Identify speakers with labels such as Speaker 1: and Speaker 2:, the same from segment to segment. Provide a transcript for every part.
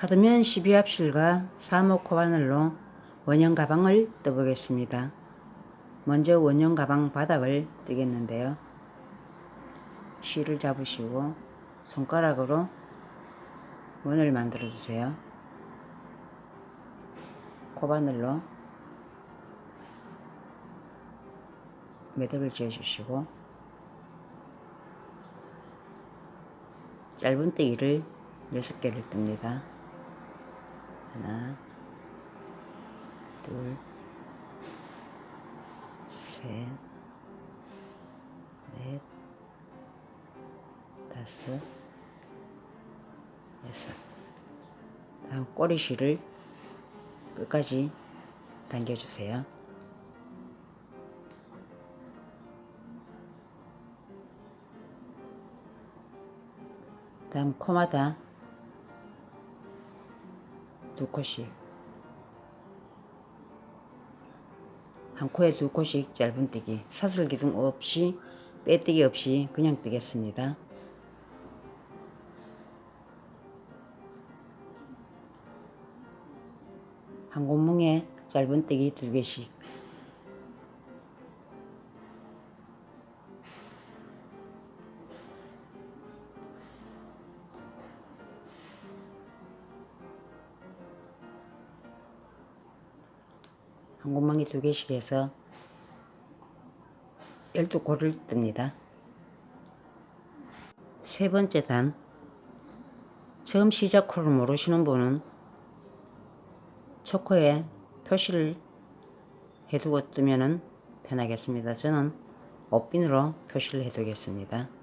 Speaker 1: 카드면 12합실과 3호 코바늘로 원형 가방을 떠보겠습니다. 먼저 원형 가방 바닥을 뜨겠는데요. 실을 잡으시고 손가락으로 원을 만들어 주세요. 코바늘로 매듭을 지어 주시고 짧은 떼기를 6개를 뜹니다. 하나, 둘, 셋, 넷, 다섯, 여섯. 다음 꼬리실을 끝까지 당겨주세요. 다음 코마다 두 코씩 한 코에 두 코씩 짧은 뜨기 사슬 기둥 없이 빼뜨기 없이 그냥 뜨겠습니다. 한 구멍에 짧은 뜨기 두 개씩 한 구멍에 두 개씩 해서 12코를 뜹니다. 세 번째 단 처음 시작 코를 모르시는 분은 첫 코에 표시를 해두고 뜨면은 편하겠습니다. 저는 옷핀으로 표시를 해두겠습니다.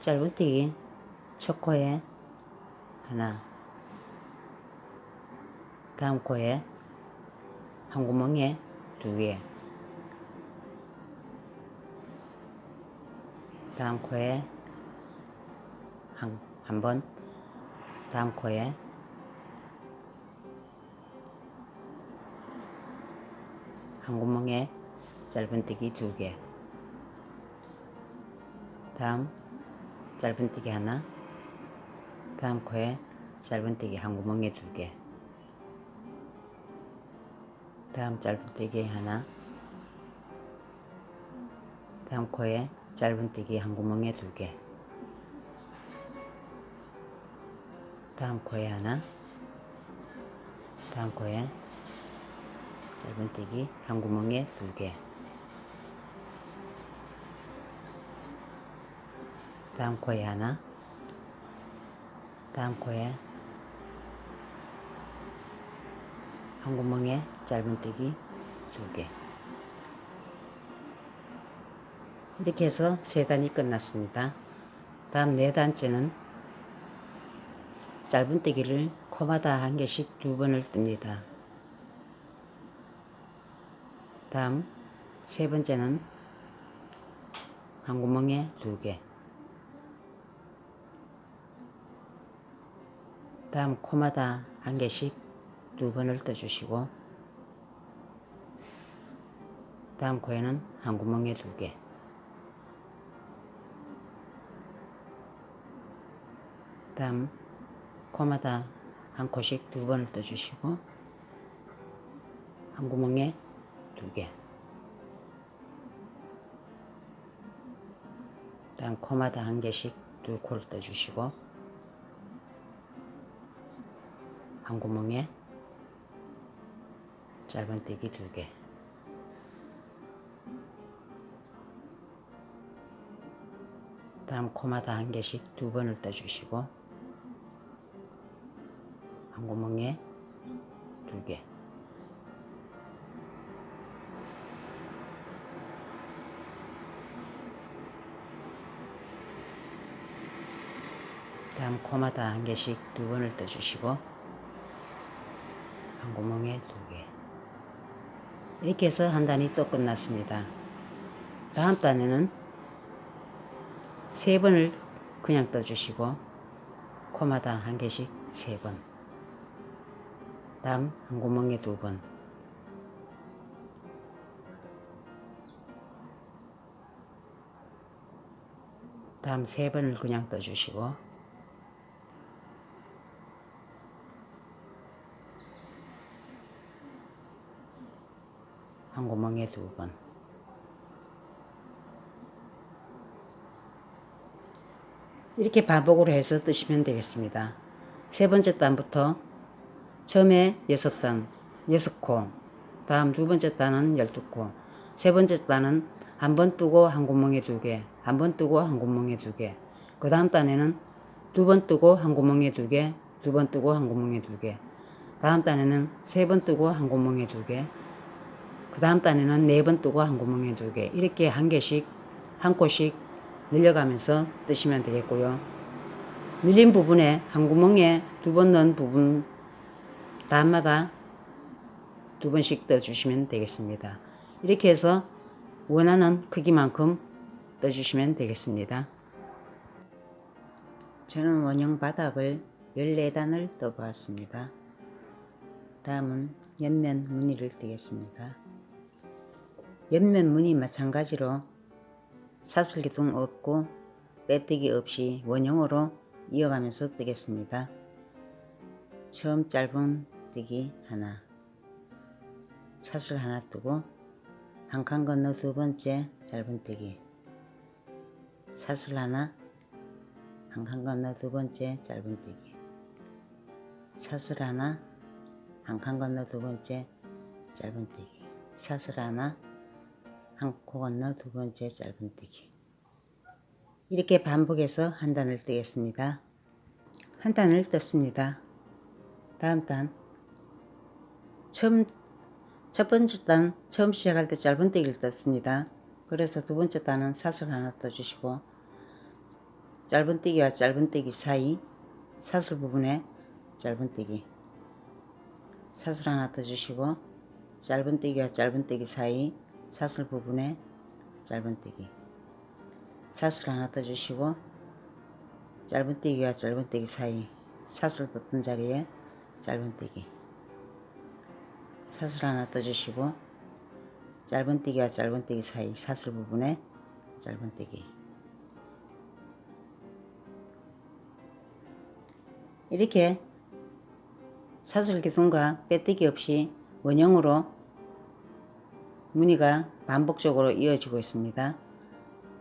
Speaker 1: 짧은뜨기 첫 코에 하나 다음 코에 한 구멍에 두 개 다음 코에 한, 한 번, 다음 코에 한 구멍에 짧은뜨기 두 개, 다음 짧은뜨기 하나, 다음 코에 짧은뜨기 한 구멍에 두 개, 다음 짧은뜨기 하나, 다음 코에 짧은뜨기 한 구멍에 두 개, 다음 코에 하나, 다음 코에 짧은뜨기 한 구멍에 두 개, 다음 코에 하나, 다음 코에 한 구멍에 짧은뜨기 두 개. 이렇게 해서 세 단이 끝났습니다. 다음 네 단째는 짧은뜨기를 코마다 한 개씩 두 번을 뜹니다. 다음 세 번째는 한 구멍에 두 개. 다음 코마다 한 개씩 두 번을 떠주시고 다음 코에는 한 구멍에 두 개. 다음 코마다 한 코씩 두 번을 떠주시고 한 구멍에 두 개. 다음 코마다 한 개씩 두 코를 떠주시고 한 구멍에 짧은뜨기 두 개. 다음 코마다 한 개씩 두 번을 떠주시고 한 구멍에 두 개. 다음 코마다 한 개씩 두 번을 떠주시고 한 구멍에 두 개. 이렇게 해서 한 단이 또 끝났습니다. 다음 단에는 세 번을 그냥 떠주시고 코마다 한 개씩 세 번. 다음 한 구멍에 두 번. 다음 세 번을 그냥 떠주시고 한 구멍에 두 번. 이렇게 반복으로 해서 뜨시면 되겠습니다. 세 번째 단부터 처음에 여섯 단, 여섯 코, 다음 두 번째 단은 열두 코, 세 번째 단은 한 번 뜨고 한 구멍에 두 개, 한 번 뜨고 한 구멍에 두 개, 그 다음 단에는 두 번 뜨고 한 구멍에 두 개, 두 번 뜨고 한 구멍에 두 개, 다음 단에는 세 번 뜨고 한 구멍에 두 개, 그 다음 단에는 네 번 뜨고 한 구멍에 두 개, 이렇게 한 개씩, 한 코씩 늘려가면서 뜨시면 되겠고요. 늘린 부분에 한 구멍에 두 번 넣은 부분 단마다 두 번씩 떠주시면 되겠습니다. 이렇게 해서 원하는 크기만큼 떠주시면 되겠습니다. 저는 원형 바닥을 14단을 떠보았습니다. 다음은 옆면 무늬를 뜨겠습니다. 옆면 무늬 마찬가지로 사슬기둥 없고 빼뜨기 없이 원형으로 이어가면서 뜨겠습니다. 처음 짧은 뜨기 하나 사슬 하나 뜨고 한 칸 건너 두 번째 짧은 뜨기 사슬 하나 한 칸 건너 두 번째 짧은 뜨기 사슬 하나 한 칸 건너 두 번째 짧은 뜨기 사슬 하나 한 코 건너 두 번째 짧은 뜨기 이렇게 반복해서 한 단을 뜨겠습니다. 한 단을 떴습니다. 다음 단 처음 첫 번째 단 처음 시작할 때 짧은 뜨기를 떴습니다. 그래서 두 번째 단은 사슬 하나 떠주시고 짧은 뜨기와 짧은 뜨기 사이 사슬 부분에 짧은 뜨기 사슬 하나 떠주시고 짧은 뜨기와 짧은 뜨기 사이 사슬 부분에 짧은 뜨기. 사슬 하나 떠주시고 짧은 뜨기와 짧은 뜨기 사이 사슬 떴던 자리에 짧은 뜨기. 사슬 하나 떠주시고 짧은 뜨기와 짧은 뜨기 사이 사슬 부분에 짧은 뜨기. 이렇게 사슬 기둥과 빼뜨기 없이 원형으로 무늬가 반복적으로 이어지고 있습니다.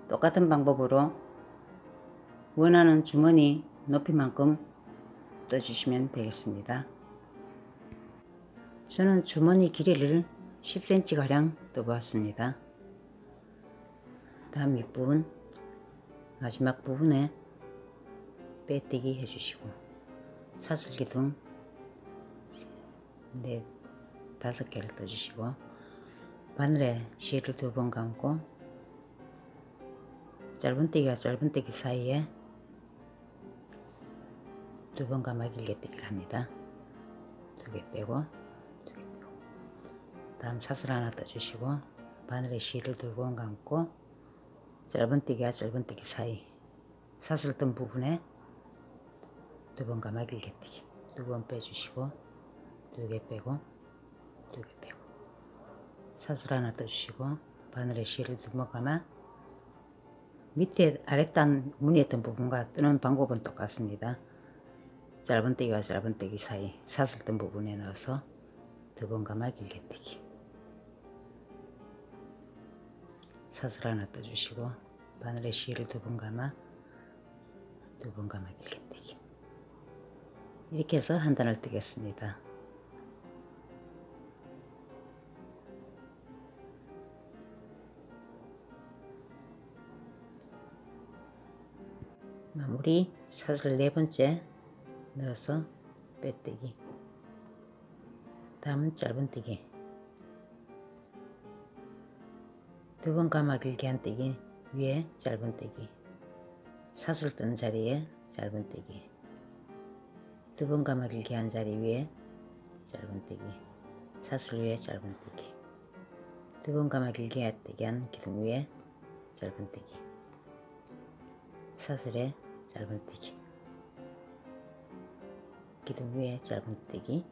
Speaker 1: 똑같은 방법으로 원하는 주머니 높이만큼 떠주시면 되겠습니다. 저는 주머니 길이를 10cm가량 떠보았습니다. 다음 윗부분 마지막 부분에 빼뜨기 해주시고 사슬기둥 네 다섯 개를 떠주시고 바늘에 실을 두 번 감고 짧은뜨기와 짧은뜨기 사이에 두 번 감아 길게 뜨기를 합니다. 두개 빼고 다음 사슬 하나 떠주시고 바늘에 실을 두 번 감고 짧은뜨기와 짧은뜨기 사이 사슬 뜬 부분에 두 번 감아 길게 뜨기 두 번 빼주시고 두 개 빼고 사슬 하나 떠주시고 바늘에 실을 두번 감아 밑에 아랫단 무늬했던 부분과 뜨는 방법은 똑같습니다. 짧은 떼기와 짧은 떼기 사이 사슬 뜬 부분에 넣어서 두 번 감아 길게 뜨기 사슬 하나 떠주시고 바늘에 실을 두 번 감아 두 번 감아 길게 뜨기 이렇게 해서 한 단을 뜨겠습니다. 마무리. 사슬 네 번째 넣어서 빼뜨기. 다음은 짧은뜨기. 두 번 감아 길게 한 뜨기. 위에 짧은뜨기. 사슬 뜬 자리에 짧은뜨기. 두 번 감아 길게 한 자리 위에 짧은뜨기. 사슬 위에 짧은뜨기. 두 번 감아 길게 뜨기 한 기둥 위에 짧은뜨기. 사슬에 짧은뜨기. 기둥 위에 짧은뜨기.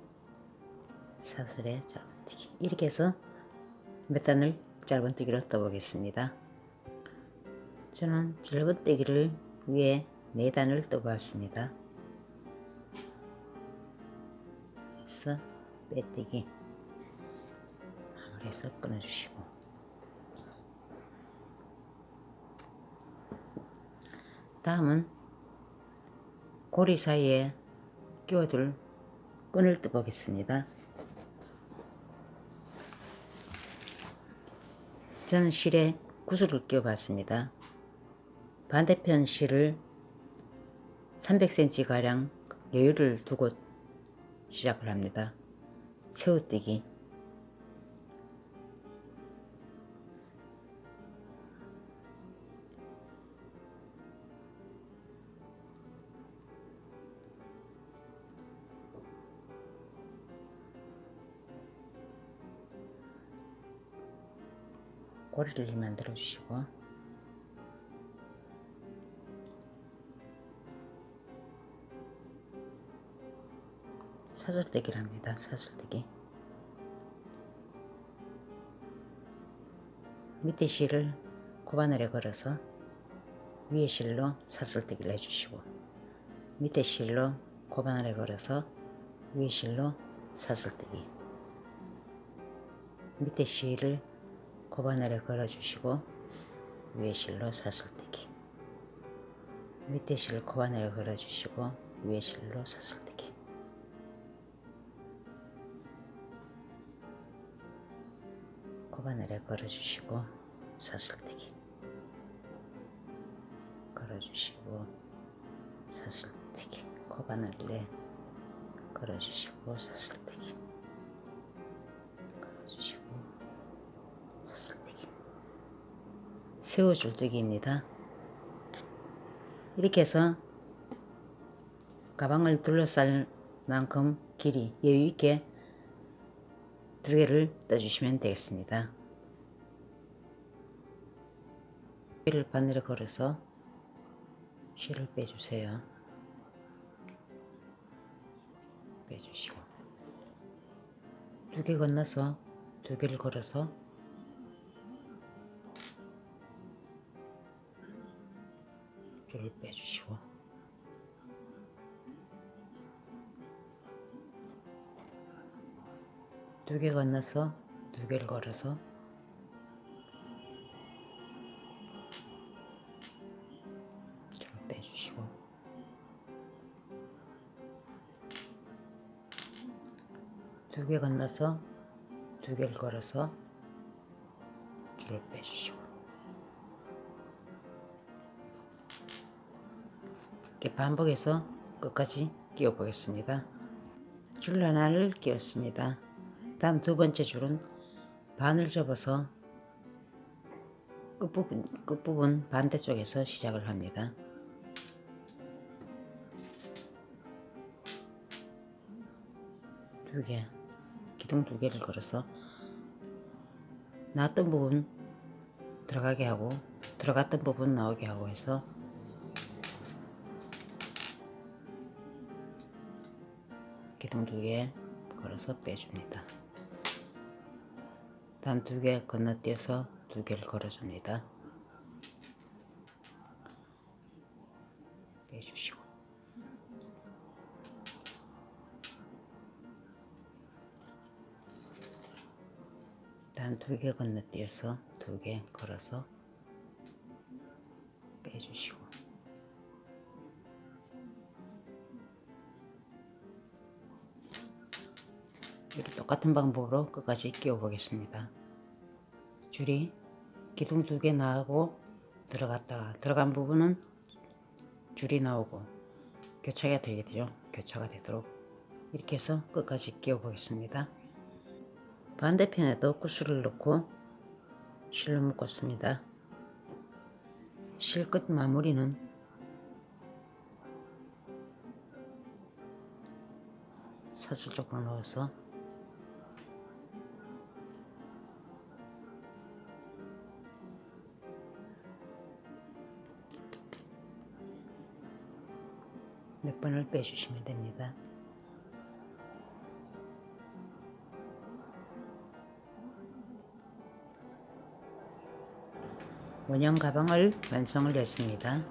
Speaker 1: 사슬에 짧은뜨기. 이렇게 해서 몇 단을 짧은뜨기로 떠보겠습니다. 저는 절번떼기를 위에 네 단을 떠보았습니다. 그래서 빼떼기. 한번 해서 끊어주시고. 다음은 고리 사이에 끼워둘 끈을 떠보겠습니다. 저는 실에 구슬을 끼워봤습니다. 반대편 실을 300cm 가량 여유를 두고 시작을 합니다. 새우뜨기 꼬리를 만들어 주시고 사슬뜨기를 합니다. 사슬뜨기 밑에 실을 고바늘에 걸어서 위에 실로 사슬뜨기를 해주시고 밑에 실로 고바늘에 걸어서 위에 실로 사슬뜨기 밑에 실을 고바늘에 걸어주시고 위에 실로 사슬뜨기. 밑에 실 고바늘에 걸어주시고 위에 실로 사슬뜨기. 고바늘에 걸어주시고 사슬뜨기. 걸어주시고 사슬뜨기. 고바늘에 걸어주시고 사슬뜨기 새우 줄뜨기입니다 이렇게 해서 가방을 둘러쌀 만큼 길이 여유있게 두 개를 떠주시면 되겠습니다. 실을 바늘에 걸어서 실을 빼주세요. 빼주시고 두 개 건너서 두 개를 걸어서 줄을 빼주시고. 두 개 건너서 두 개를 걸어서. 줄을 빼주시고. 두개 건너서 두 개를 걸어서 줄을 빼주시고 이렇게 반복해서 끝까지 끼워 보겠습니다. 줄 하나를 끼웠습니다. 다음 두 번째 줄은 반을 접어서 끝부분, 끝부분 반대쪽에서 시작을 합니다. 두 개, 기둥 두 개를 걸어서 나왔던 부분 들어가게 하고 들어갔던 부분 나오게 하고 해서 기둥 두 개 걸어서 빼줍니다. 다음 두 개 건너뛰어서 두 개를 걸어줍니다. 빼주시고 다음 두 개 건너뛰어서 두 개 걸어서 이렇게 똑같은 방법으로 끝까지 끼워 보겠습니다. 줄이 기둥 두 개 나오고 들어갔다가 들어간 부분은 줄이 나오고 교차가 되겠죠. 교차가 되도록 이렇게 해서 끝까지 끼워 보겠습니다. 반대편에도 구슬을 넣고 실로 묶었습니다. 실 끝 마무리는 사슬 쪽으로 넣어서 몇 번을 빼주시면 됩니다. 원형 가방을 완성을 했습니다.